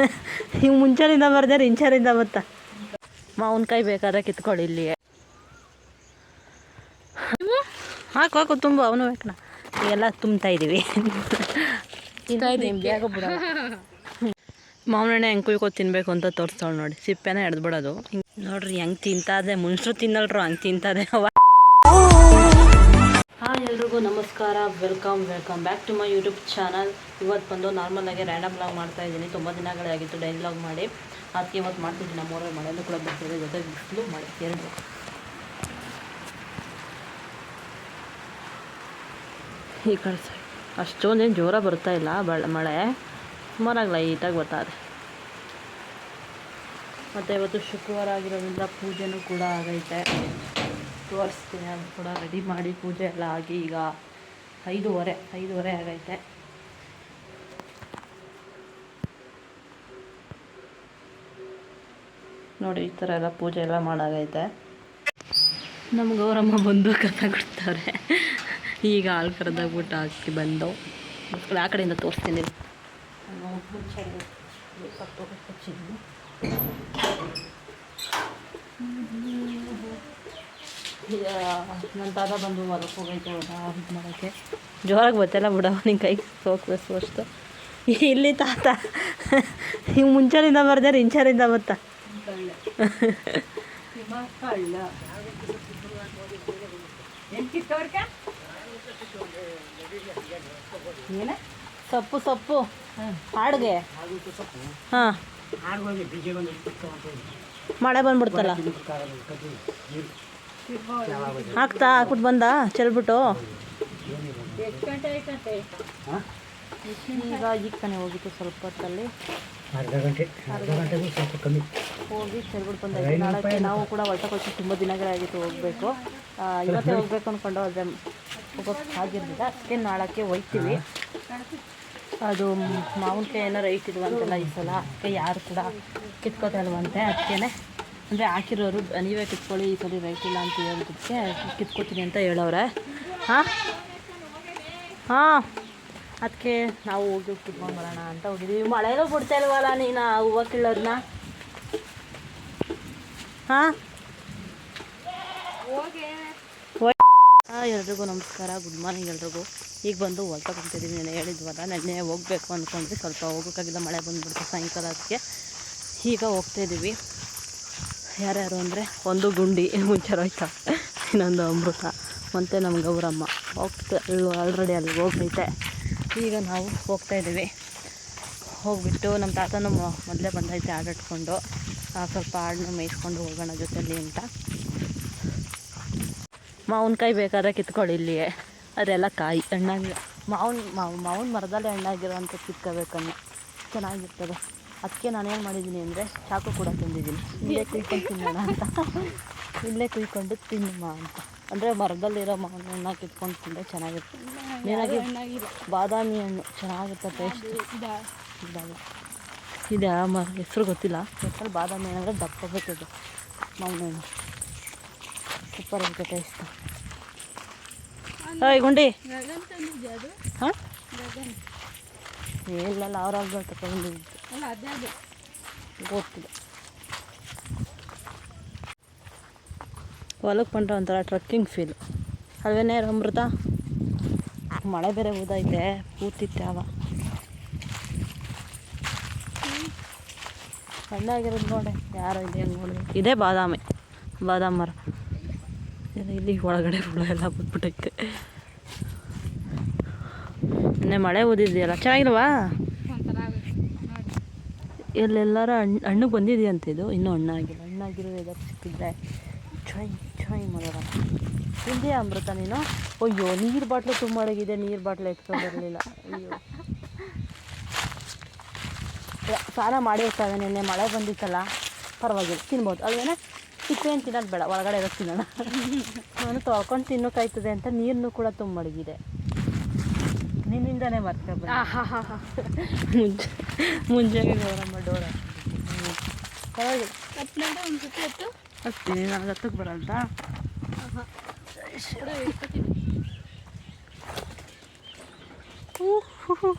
ಹಿಂಗೆ ಮುಂಚಾನಿಂದ ಬರ್ದಾರೆ ಇಂಚಾರಿಂದ ಬತ್ತ. ಮಾವಿನಕಾಯಿ ಬೇಕಾದ್ರೆ ಕಿತ್ಕೊಳ್ಳಿ ಇಲ್ಲಿ. ಹಾಕು ಹಾಕು ತುಂಬ ಅವನು ಬೇಕಣ ಎಲ್ಲ ತುಂಬ್ತಾ ಇದ್ದೀವಿ. ಮಾವಿನ ಹಣ್ಣೆ ಹೆಂಗೆ ಕುಯ್ಕೊ ತಿನ್ಬೇಕು ಅಂತ ತೋರಿಸ್ತಾಳೆ ನೋಡಿ. ಸಿಪ್ಪೆನ ಹಿಡ್ದು ಬಿಡೋದು. ನೋಡ್ರಿ ಹೆಂಗೆ ತಿಂತಾದೆ ಮುನ್ಸರು ತಿನ್ನಲ್ರು ಹಂಗೆ ತಿಂತಾದೆ ಅವ ಎಲ್ರಿಗೂ ನಮಸ್ಕಾರ. Welcome welcome back to my YouTube channel. ಇವತ್ತು ಬಂದು ನಾರ್ಮಲಾಗಿ ರ್ಯಾಂಡಮ್ ಲಾಗ್ ಮಾಡ್ತಾ ಇದ್ದೀನಿ. ತುಂಬ ದಿನಗಳೇ ಆಗಿತ್ತು ಡೈಲಿ ವ್ಲಾಗ್ ಮಾಡಿ. ಅದಕ್ಕೆ ಇವತ್ತು ಮಾಡ್ತಿದ್ದೀನಿ. ನಮ್ಮೂರಲ್ಲಿ ಮಳೆಯಲ್ಲೂ ಕೂಡ ಬರ್ತಿದೆ. ಜೊತೆಗೆ ಬಿಸಿಲು ಮಳೆ. ಎರಡು. ಈ ಕಡೆ ಸೈಡ್ ಅಷ್ಟೊಂದೇನು ಜೋರ ಬರ್ತಾ ಇಲ್ಲ. ಬಳ, ಮಳೆ. ಸುಮಾರಾಗಿ ಲೈಟಾಗಿ ಬರ್ತಾ ಇದೆ. ಮತ್ತು ಇವತ್ತು ಶುಕ್ರವಾರ ಆಗಿರೋದ್ರಿಂದ ಪೂಜೆನೂ ಕೂಡ ಆಗೈತೆ. ತೋರಿಸ್ತೀನಿ ಅದು ಕೂಡ ರೆಡಿ ಮಾಡಿ ಪೂಜೆ ಎಲ್ಲ ಆಗಿ ಈಗ ಐದೂವರೆ ಐದೂವರೆ ಆಗೈತೆ ನೋಡಿ ಈ ಥರ ಎಲ್ಲ ಪೂಜೆ ಎಲ್ಲ ಮಾಡಾಗೈತೆ ನಮ್ಮ ಗೌರಮ್ಮ ಬಂದು ಕಥೆ ಕೊಡ್ತಾರೆ ಈಗ ಹಾಲು ಕರೆದಾಗ್ಬಿಟ್ಟು ಹಾಕಿ ಬಂದು ಆ ಕಡೆಯಿಂದ ತೋರಿಸ್ತೀನಿ ನಾನು ಮುಂಚೆ ಮೇಕಪ್ ಹಚ್ಚಿದ್ವಿ ಈಗ ನನ್ನ ತಾತ ಬಂದು ಹೊಲಕ್ಕೆ ಹೋಗೈತೆ ಇದು ಮಾಡೋಕ್ಕೆ. ಜೋರಾಗಿ ಗೊತ್ತಿಲ್ಲ ಬಿಡವ ನಿನ್ನ ಕೈ ಸೋಕ್ಬೇಕು ಅಷ್ಟು. ಇಲ್ಲಿ ತಾತ ಹಿಂಗೆ ಮುಂಚಾನಿಂದ ಬರ್ದಾರೆ ಇಂಚಾರಿಂದ ಬತ್ತ. ಸೊಪ್ಪು ಸೊಪ್ಪು. ಹಾಡ್ಗೆ. ಹಾಂ. ಮಳೆ ಬಂದ್ಬಿಡ್ತಲ್ಲ. ಹಾಕ್ತಾ ಹಾಕ್ಬಿಟ್ಟು ಬಂದ? ಚೆಲ್ಬಿಟ್ಟು? ಈಗ ಈಗ ತಾನೇ ಹೋಗಿತ್ತು ಸ್ವಲ್ಪ ಹೊತ್ತಲ್ಲಿ. ಅರ್ಧ ಗಂಟೆ ಅರ್ಧ ಗಂಟೆಗೂ ಸ್ವಲ್ಪ ಕಮ್ಮಿ. ಹೋಗಿ ಚೆಲ್ಬಿಟ್ಟು ಬಂದ. ನಾಳೆ ನಾವು ಕೂಡ ಹೊರಟೋಗಿ ತುಂಬ ದಿನಗಳಾಗಿತ್ತು ಹೋಗ್ಬೇಕು. ಇವತ್ತೇ ಹೋಗ್ಬೇಕು ಅಂದ್ಕೊಂಡು ಅದೇ ಹೋಗೋಕ್ಕೆ ಆಗಿರಲಿಲ್ಲ ಅದಕ್ಕೆ ನಾಳಕ್ಕೆ ಹೋಯ್ತೀವಿ. ಅದು ಮಾವಿನಕಾಯಿ ಏನೋ ರೈಟ್ ಇಲ್ವಂತೆಲ್ಲ ಈ ಸಲ. ಅದಕ್ಕೆ ಯಾರು ಕೂಡ ಕಿತ್ಕೋತಾ ಇಲ್ವಂತೆ. ಅದಕ್ಕೆ ಅಂದರೆ ಹಾಕಿರೋರು ನೀವೇ ಕಿತ್ಕೊಳ್ಳಿ ಈ ಸಲ ರೈಟ್ ಇಲ್ಲ ಅಂತ ಹೇಳೋದಕ್ಕೆ ಕಿತ್ಕೋತೀನಿ ಅಂತ ಹೇಳೋರೆ ಹಾಂ? ಹಾಂ. ಅದಕ್ಕೆ ನಾವು ಹೋಗಿ ಕಿತ್ಕೊಂಡು ಬರೋಣ ಅಂತ ಹೋಗಿದ್ದೀವಿ. ಮಳೆನೂ ಬಿಡ್ತಾ ಇಲ್ವಲ್ಲ ನೀನು ಆ ಹೂವು ಕೀಳೋದನ್ನ ಹಾಂ? ಹಾಂ ಎಲ್ರಿಗೂ ನಮಸ್ಕಾರ. ಗುಡ್ ಮಾರ್ನಿಂಗ್ ಎಲ್ರಿಗೂ. ಈಗ ಬಂದು ಹೊಲ್ತಾ ಕುಂತಿದ್ದೀವಿ ನಾನು ಹೇಳಿದ್ವಲ್ಲ ನೆನ್ನೆ ಹೋಗಬೇಕು ಅಂದ್ಕೊಂಡ್ವಿ ಸ್ವಲ್ಪ ಹೋಗೋಕ್ಕಾಗಿಲ್ಲ ಮಳೆ ಬಂದುಬಿಡ್ತು ಸಾಯಂಕಾಲ ಅದಕ್ಕೆ ಈಗ ಹೋಗ್ತಾ ಇದ್ದೀವಿ ಯಾರ್ಯಾರು ಅಂದರೆ ಒಂದು ಗುಂಡಿ ಮುಂಚೆ ಹೋಯ್ತಾ ಇನ್ನೊಂದು ಅಮೃತ, ಮತ್ತು ನಮ್ಮ ಗೌರಮ್ಮ. ಹೋಗ್ತಾ ಆಲ್ರೆಡಿ ಅಲ್ಲಿ ಹೋಗೈತೆ ಈಗ ನಾವು ಹೋಗ್ತಾ ಇದ್ದೀವಿ. ಹೋಗ್ಬಿಟ್ಟು ನಮ್ಮ ತಾತನೂ ಮೊದಲೇ ಬಂದೈತೆ ಆಡಿಟ್ಕೊಂಡು ಸ್ವಲ್ಪ ಆಡನ್ನ ಮೇಯಿಸ್ಕೊಂಡು ಹೋಗೋಣ ಜೊತೆಲಿ ಅಂತ. ಮಾವಿನಕಾಯಿ ಬೇಕಾದ್ರೆ ಕಿತ್ಕೊಳ್ಳಿ ಇಲ್ಲಿ ಅದೆಲ್ಲ ಕಾಯಿ ಹಣ್ಣಾಗಿ ಮಾವಿನ ಮಾವು, ಮಾವಿನ ಮರದಲ್ಲೇ ಹಣ್ಣಾಗಿರೋವಂಥ ಕಿತ್ಕೋಬೇಕನ್ನು. ಚೆನ್ನಾಗಿರ್ತದೆ. ಅದಕ್ಕೆ ನಾನೇನು ಮಾಡಿದ್ದೀನಿ ಅಂದರೆ ಚಾಕು ಕೂಡ ತಿಂದಿದ್ದೀನಿ. ಇಲ್ಲೇ ಕುಯ್ಕೊಂಡು ತಿನ್ನೋಣ ಅಂತ. ಇಲ್ಲೇ ಕುಯ್ಕೊಂಡು ತಿನ್ನಮ್ಮ ಅಂತ. ಅಂದರೆ ಮರದಲ್ಲಿರೋ ಮಾವಿನ ಹಣ್ಣ ಕಿತ್ಕೊಂಡು ತಿಂದರೆ ಚೆನ್ನಾಗಿರುತ್ತೆ. ಮೇನಾಗಿ ಬಾದಾಮಿ ಹಣ್ಣು ಚೆನ್ನಾಗಿರುತ್ತೆ ಟೇಸ್ಟ್ ಇದೆ? ಮ ಮರ ಹೆಸರು ಗೊತ್ತಿಲ್ಲ. ಹೆಸರು ಬಾದಾಮಿ ಹಣ್ಣು ಅಂದರೆ ದಪ್ಪ ಬೇಕಿದೆ ಮಾವಿನ ಹಣ್ಣು ಸೂಪರ್ ಇರುತ್ತೆ ಟೇಸ್ಟ್ ಹಾಯ್ ಗುಂಡಿ. ಹಾಂ? ಏನಿಲ್ಲ ಅವ್ರಾಗ ತಗೊಂಡಿದ್ದು ಗೊತ್ತಿಲ್ಲ. ಹೊಲಕ್ಕೆ ಬಂದ್ರೆ ಒಂಥರ ಟ್ರಕ್ಕಿಂಗ್ ಫೀಲ್ ಅಲ್ವೇನೇ ಅಮೃತ? ಮಳೆ ಬೇರೆ ಊದೈತೆ ಕೂತಿತ್ತೆ ಅವ. ಹಣ್ಣಾಗಿರೋದು ನೋಡಿ, ಯಾರೋ ಇದೆ ನೋಡಿ ಇದೇ ಬಾದಾಮಿ, ಬಾದಾಮ್ ಮರ. ಇಲ್ಲಿ ಒಳಗಡೆ ಹುಳ ಎಲ್ಲ ಬಿಟ್ಬಿಟ್ಟೈತೆ ಮೊನ್ನೆ ಮಳೆ ಊದಿದೆಯಲ್ಲ ಚೆನ್ನಾಗಿಲ್ವಾ? ಎಲ್ಲೆಲ್ಲರ ಹಣ್ಣು ಹಣ್ಣಿಗೆ ಬಂದಿದೆಯಂತ ಇದು. ಇನ್ನೂ ಹಣ್ಣಾಗಿಲ್ಲ. ಹಣ್ಣಾಗಿರೋ ಎದಕ್ಕೆ ಸಿಕ್ಕಿದ್ರೆ ಚಾಯ್ ಚಾಯ್ ಮಾಡೋಣ. ತಿಂದೆಯಾ ಅಮೃತ ನೀನು? ಅಯ್ಯೋ, ನೀರು ಬಾಟ್ಲು ತುಂಬ ಅಡಗಿದೆ. ನೀರು ಬಾಟ್ಲು ಎತ್ಕೊಂಡು ಬರಲಿಲ್ಲ. ಅಯ್ಯೋ. ಸ್ನಾನ ಮಾಡಿ ಹೋಗ್ತಾ ನಿನ್ನೆ ಮಳೆ ಬಂದಿತ್ತಲ್ಲ. ಪರವಾಗಿಲ್ಲ, ತಿನ್ಬೋದು. ಅದೇನೇ ಚಿಕ್ಕೇನು ತಿನ್ನೋದು ಬೇಡ. ಒಳಗಡೆ ಇರೋದು ತಿನ್ನೋಣ. ನಾನು ತೊಳ್ಕೊಂಡು ತಿನ್ನೋಕ್ಕಾಯ್ತದೆ ಅಂತ ನೀರನ್ನು ಕೂಡ ತುಂಬ ಮಡಗಿದೆ ನಿನ್ನಿಂದನೇ ಮರ್ತೆ ಮುಂಚೆ ಮುಂಜಾನೆ ಗೌರಮ್ಮ ಡೋರ ಪರವಾಗಿಲ್ಲ ಹತ್ತೀನಿ ನಾನು ಹತ್ತಕ್ಕೆ ಬರಲ್ದಾ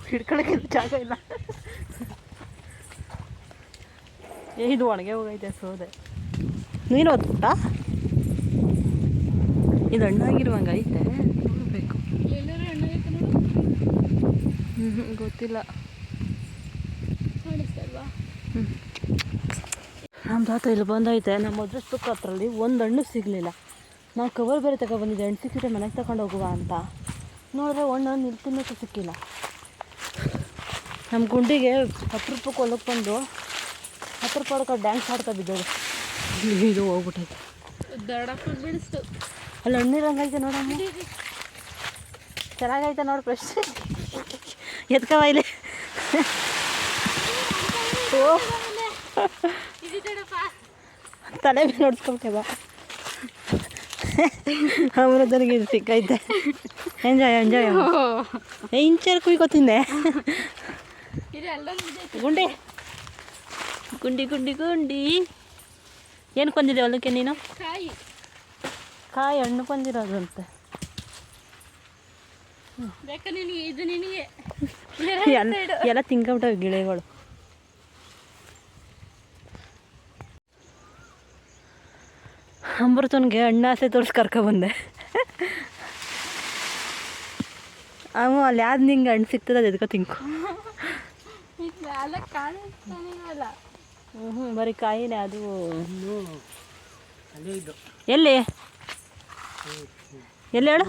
ಹಿಡ್ಕೊಳಕ್ಕೆ ಜಾಗ ಇಲ್ಲ. ಏ ಇದು ಒಣಗೆ ಹೋಗೈತೆ ಸೋದೆ. ನೀನು ಓದ್ತಾ ಇದು ಹಣ್ಣಾಗಿರುವಂಗೆ ಐತೆ ನೋಡಬೇಕು ಎಲ್ಲರೂ ಹಣ್ಣಾಗೈತೆ ನೋಡು ಹ್ಞೂ ಗೊತ್ತಿಲ್ಲ. ನಮ್ಮ ತಾತ ಇಲ್ಲಿ ಬಂದೈತೆ ನಮ್ಮ ಅದೃಷ್ಟಕ್ಕೆ ಹತ್ರಲ್ಲಿ ಒಂದು ಹಣ್ಣು ಸಿಗಲಿಲ್ಲ. ನಾವು ಕವರ್ ಬೇರೆ ತಗೊಬಂದಿದ್ದೆ ಹಣ್ಣು ಸಿಕ್ಕಿದ್ರೆ ಮನೆಗೆ ತಗೊಂಡು ಹೋಗುವ ಅಂತ. ನೋಡಿದ್ರೆ ಹಣ್ಣು ಇಲ್ಲಿ ಸಿಕ್ಕಿಲ್ಲ. ನಮ್ಮ ಗುಂಡಿಗೆ ಹತ್ತು ರೂಪಾಯಿ ಹೊಲಕ್ಕೆ ಬಂದು ಹತ್ತು ರೂಪಾಯಿ ಹೊಡ್ಕೊಂಡು ಡ್ಯಾನ್ಸ್ ಆಡ್ತಾ ಬಿದ್ದೋದು ಇದು ಹೋಗ್ಬಿಟ್ಟೈತೆ. ಅಲ್ಲಿ ಹಣ್ಣಿರಂಗೈತೆ ನೋಡಮ್ಮ. ಚೆನ್ನಾಗೈತೆ ನೋಡಿ ಫ್ರೆಶ್ ಎತ್ಕವ ಇಲ್ಲಿ. ಓ. ತಲೆ ಮೇಲೆ ನೋಡ್ಸ್ಕೊಬಿಟ್ಟೆ ಬಾ. ಅಮೃತನಿಗೆ ಇದು ಸಿಕ್ಕೈತೆ. ಎಂಜಾಯ್ ಎಂಜಾಯ್ ಇಂಚರ್ ಕುಯ್ಕೋತಿಂದೆ ಗುಂಡಿ. ಗುಂಡಿ ಗುಂಡಿ ಗುಂಡಿ. ಏನು ಕೊಂದಿದೆ ಹೊಲಕ್ಕೆ ನೀನು? ಕಾಯಿ. ಕಾಯಿ ಹಣ್ಣು ಕೊಂದಿರೋದು ಅಂತೆ ಬೇಕಾ ನಿನಗೆ ಇದು ನಿನಗೆ. ಎಲ್ಲ ಎಲ್ಲ ತಿನ್ಕೊಂಬಿಟ್ಟವೆ ಗಿಳಿಗಳು. ಅಮೃತನ್ಗೆ ಹಣ್ಣಾಸೆ ತೋರಿಸಿ ಕರ್ಕೊಬಂದೆ ಅವ ಅಲ್ಲಿ ಯಾವ್ದು ನಿಂಗೆ ಹಣ್ಣು ಸಿಗ್ತದೆ ಅದು ಎದ್ಕೊ ತಿಂಕು ಹ್ಞೂ ಬರೀ ಕಾಯಿನೇ ಅದು. ಎಲ್ಲಿ? ಎಲ್ಲಿ ಹೇಳು?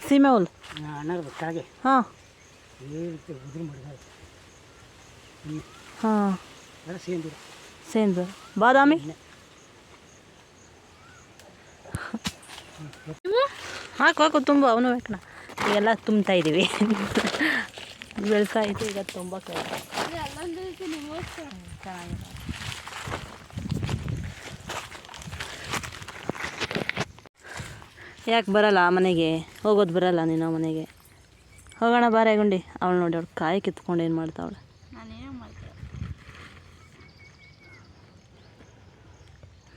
ಸೀಮೆ ಹುಲ್? ಅಣ್ಣಾಗ ಕಾಗೆ ಹಾಂ. ಉದುರು ಮಾಡಿದ್ದಾರೆ ಹಾಂ. ಸೇಂದು. ಬಾದಾಮಿ? ಹಾಕು ಹಾಕು ತುಂಬ. ಅವನು ಬೇಕಣ ಎಲ್ಲ ತುಂಬ್ತಾ ಇದ್ದೀವಿ. ಬೆಳ್ತಾ ಇತ್ತು ಈಗ ತುಂಬ ಚೆನ್ನಾಗಿದೆ. ಯಾಕೆ ಬರಲ್ಲ ಆ ಮನೆಗೆ? ಹೋಗೋದು ಬರಲ್ಲ ನೀನು ಮನೆಗೆ. ಹೋಗೋಣ ಬಾರೆ ಗುಂಡಿ. ಅವಳು ನೋಡಿ ಅವಳು ಕಾಯಿ ಕಿತ್ಕೊಂಡು ಏನು ಮಾಡ್ತಾವಳೆ ನಾನೇನೋ ಮಾಡ್ತೆ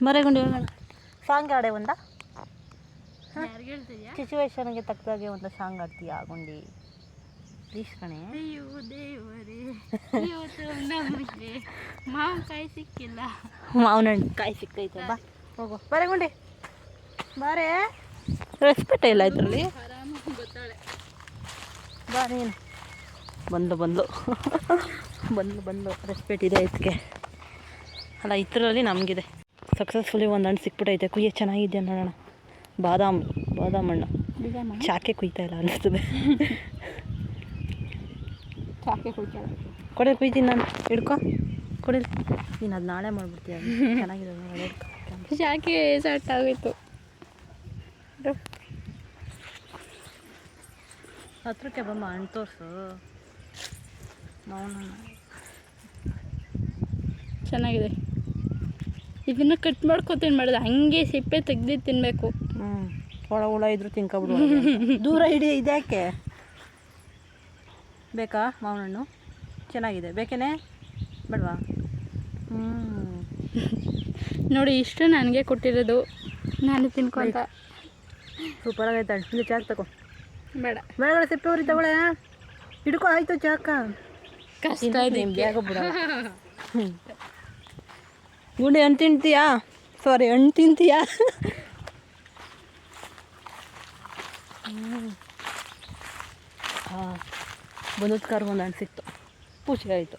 ಬರೇ ಗುಂಡಿ ಹೋಗೋಣ. ಸಾಂಗ್ ಆಡೆ ಒಂದ? ಸಿಚುವೇಶನ್ಗೆ ತಕ್ಕದಾಗೆ ಒಂದು ಸಾಂಗ್ ಆಡ್ತೀಯ ಗುಂಡಿ? ಪ್ಲೀಸ್ ಕಣೆ. ಮಾವಿನಕಾಯಿ ಸಿಕ್ಕಿಲ್ಲ. ಮಾವನ ಹಣ್ಣು ಕಾಯಿ ಸಿಕ್ಕೈತೆ ಬಾ ಹೋಗು. ಬರೇ ಗುಂಡಿ. ಬಾರೆ. ರೆಸ್ಪೆಕ್ಟ್ ಇಲ್ಲ ಇದರಲ್ಲಿ. ಬಾ ನೀನು. ಬಂದು ಬಂದು. ಬಂದು ಬಂದು. ರೆಸ್ಪೆಕ್ಟ್ ಇದೆ ಇದಕ್ಕೆ ಅಲ್ಲ ಇದರಲ್ಲಿ ನಮಗಿದೆ. ಸಕ್ಸಸ್ಫುಲಿ ಒಂದು ಹಣ್ಣು ಸಿಕ್ಬಿಟ್ಟೈತೆ ಕುಯ್ಯ ಚೆನ್ನಾಗಿದೆ ನೋಡೋಣ. ಬಾದಾಮಿ ಬಾದಾಮ್ ಹಣ್ಣು. ಚಾಕೆ ಕುಯ್ತಾ ಇಲ್ಲ ಅನ್ನಿಸ್ತದೆ ಚಾಕೆ ಕುಯ್ತಾ ಕೊಡಿ ಕುಯ್ತೀನಿ ನಾನು. ಹಿಡ್ಕೊ. ಕೊಡಲಿ. ನೀನು ಅದು ನಾಳೆ ಮಾಡಿಬಿಡ್ತೀಯ. ಚೆನ್ನಾಗಿದೆ ಚಾಕೆ ಸಟ್ ಆಗೋಯ್ತು. ಹತ್ರಕ್ಕೆ ಬಮ್ಮ ಹಣ್ಣು ತೋರಿಸು ಮೌನ ಚೆನ್ನಾಗಿದೆ. ಇದನ್ನ ಕಟ್ ಮಾಡ್ಕೊತೀನಿ ಮಾಡಿದೆ? ಹಂಗೆ ಸಿಪ್ಪೆ ತೆಗ್ದು ತಿನ್ನಬೇಕು ಹ್ಞೂ ಒಳ ಹುಳ ಇದ್ರು ತಿನ್ಕೊಬಿಡು ದೂರ ಹಿಡಿ ಇದ್ಯಾಕೆ? ಬೇಕಾ ಮಾವಿನ ಹಣ್ಣು ಚೆನ್ನಾಗಿದೆ. ಬೇಕೇನೆ? ಬೇಡವಾ? ಹ್ಞೂ ನೋಡಿ ಇಷ್ಟು ನನಗೆ ಕೊಟ್ಟಿರೋದು. ನಾನು ತಿನ್ಕೊಂತ. ಸೂಪರಾಗೈತೆ ಇಲ್ಲಿ ಚಾಕ್ ತಗೋ. ಬೇಡ. ಬೇಡ ಸಿಪ್ಪೆ ಉರಿ ತಗೊಳ್ಳೆ. ಹಿಡ್ಕೊ ಆಯ್ತು ಚಾಕ. ಕಷ್ಟ ಇದೆ ನಿಮ್ಗೆ. ಯಾಕೋ ಬಿಡ ಗುಂಡಿ ಹಣ್ಣು ತಿಂತೀಯಾ? ಸಾರಿ ಹಣ್ಣು ತಿಂತೀಯಾ? ಹಾಂ ಬಂದದ ಕಾರ್ ಒಂದು ಹಣ್ಣು ಸಿಕ್ತು ಪೂಚಿಗೆ ಆಯಿತು.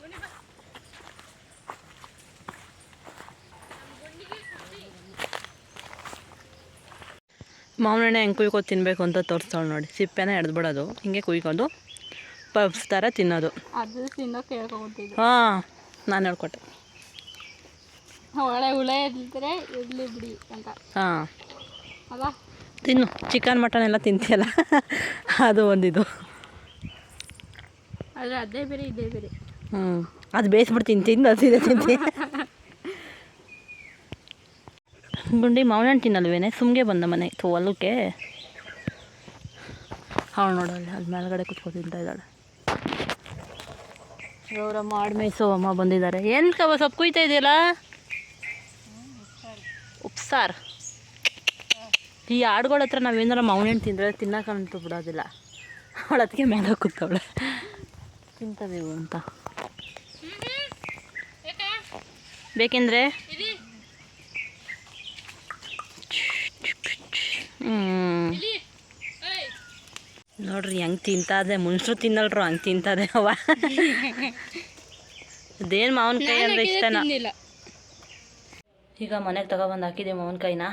ಮಾವಿನ ಹಣ್ಣೆ ಹೆಂಗೆ ಕುಯ್ಕೊಂಡು ತಿನ್ನಬೇಕು ಅಂತ ತೋರಿಸ್ತಾಳೆ ನೋಡಿ. ಸಿಪ್ಪೆನ ಎಡ್ದು ಹಿಂಗೆ ಕುಯ್ಕೊಂಡು ಪಪ್ಸ್ ಥರ ತಿನ್ನೋದು. ಅದು ತಿನ್ನೋಕೆ ಹಾಂ ನಾನು ಹೇಳ್ಕೊಟ್ಟೆ. ಒಳ್ಳೆ ಹುಳ ಇದ್ದರೆ ಇರಲಿ ಬಿಡಿ ಅಂತ. ಹಾಂ. ಅಲ್ಲ? ತಿನ್ನು. ಚಿಕನ್ ಮಟನ್ ಎಲ್ಲ ತಿಂತೀಯಲ್ಲ? ಅದು ಒಂದಿದು. ಆದರೆ ಅದೇ ಬೇರೆ ಇದೇ ಬೇರೆ. ಹ್ಞೂ ಅದು ಬೇಯಿಸ್ಬಿಟ್ಟು ತಿಂತೀನಿ ಅದು ಇದೆ ತಿಂತಿ ಗುಂಡಿ ಮಾವಿನ ಹಣ್ಣು ತಿನ್ನಲ್ವೇನೆ ಸುಮ್ಗೆ ಬಂದ ಮನೆ. ತೋ ಹೊಲಕ್ಕೆ ಅವಳು ನೋಡೋಲ್ಲ ಅಲ್ಲಿ ಮೇಲ್ಗಡೆ ಕುತ್ಕೊ ತಿಂತಾ ಇದ್ದಾಳೆ. ಗೌರಮ್ಮ ಆಡ್ ಮೇಯ್ಸೋ ಅಮ್ಮ ಬಂದಿದ್ದಾರೆ. ಏನು ಕವ ಸೊಪ್ಪು ಕುಯ್ತಾ ಇದೆಯಲ್ಲ? ಉಪ್ಸಾರು. ಈ ಆಡುಗಳ ಹತ್ರ ನಾವೇನಾರ ಮಾವಿನ ಹಣ್ಣು ತಿಂದರೆ ತಿನ್ನಕ್ಕಂತೂ ಬಿಡೋದಿಲ್ಲ. ಅವಳು ಅದಕ್ಕೆ ಮೇಲೆ ಕೂತವಳೆ. ತಿಂತವೇವು ಅಂತ. ಬೇಕೆಂದ್ರೆ? ನೋಡ್ರಿ ಹೆಂಗೆ ತಿಂತಾದೆ? ಮುನ್ಸು ತಿನ್ನಲ್ರು ಹಂಗೆ ತಿಂತಾದೆ ಅವ ಅದೇನು ಮಾವಿನಕಾಯಿ ಅಂದರೆ ಇಷ್ಟನಾ? ಈಗ ಮನೆಗೆ ತಗೊಬಂದು ಹಾಕಿದೆ ಮಾವಿನಕಾಯಿನ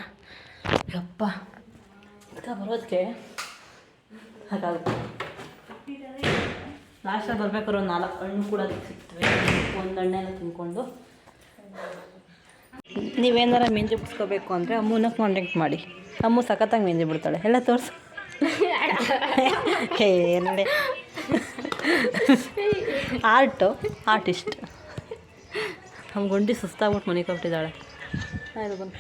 ಯಪ್ಪ ಬರೋದಕ್ಕೆ ಹಾಗಾಗುತ್ತೆ. ಲಾಸ್ಟಲ್ಲಿ ಬರ್ಬೇಕಾದ್ರೆ ಒಂದು ನಾಲ್ಕು ಹಣ್ಣು ಕೂಡ ಸಿಗ್ತವೆ. ಒಂದು ಹಣ್ಣೆಲ್ಲ ತಿನ್ಕೊಂಡು. ನೀವೇನಾರ ಮೆಂಜಿ ಬಿಡ್ಸ್ಕೋಬೇಕು ಅಂದರೆ ಅಮ್ಮನ ಕಾಂಟ್ಯಾಕ್ಟ್ ಮಾಡಿ. ಅಮ್ಮ ಸಖತ್ತಾಗಿ ಮೆಂಜಿ ಬಿಡ್ತಾಳೆ. ಎಲ್ಲ ತೋರಿಸು. ಏನಡೆ ಆರ್ಟು ಆರ್ಟಿಸ್ಟ್ ನಮ್ಮ ಗುಂಡಿ ಸುಸ್ತಾಗ್ಬಿಟ್ಟು ಮನೆ ಕೊಟ್ಟಿದ್ದಾಳೆ. ನಾನು ಬಂದು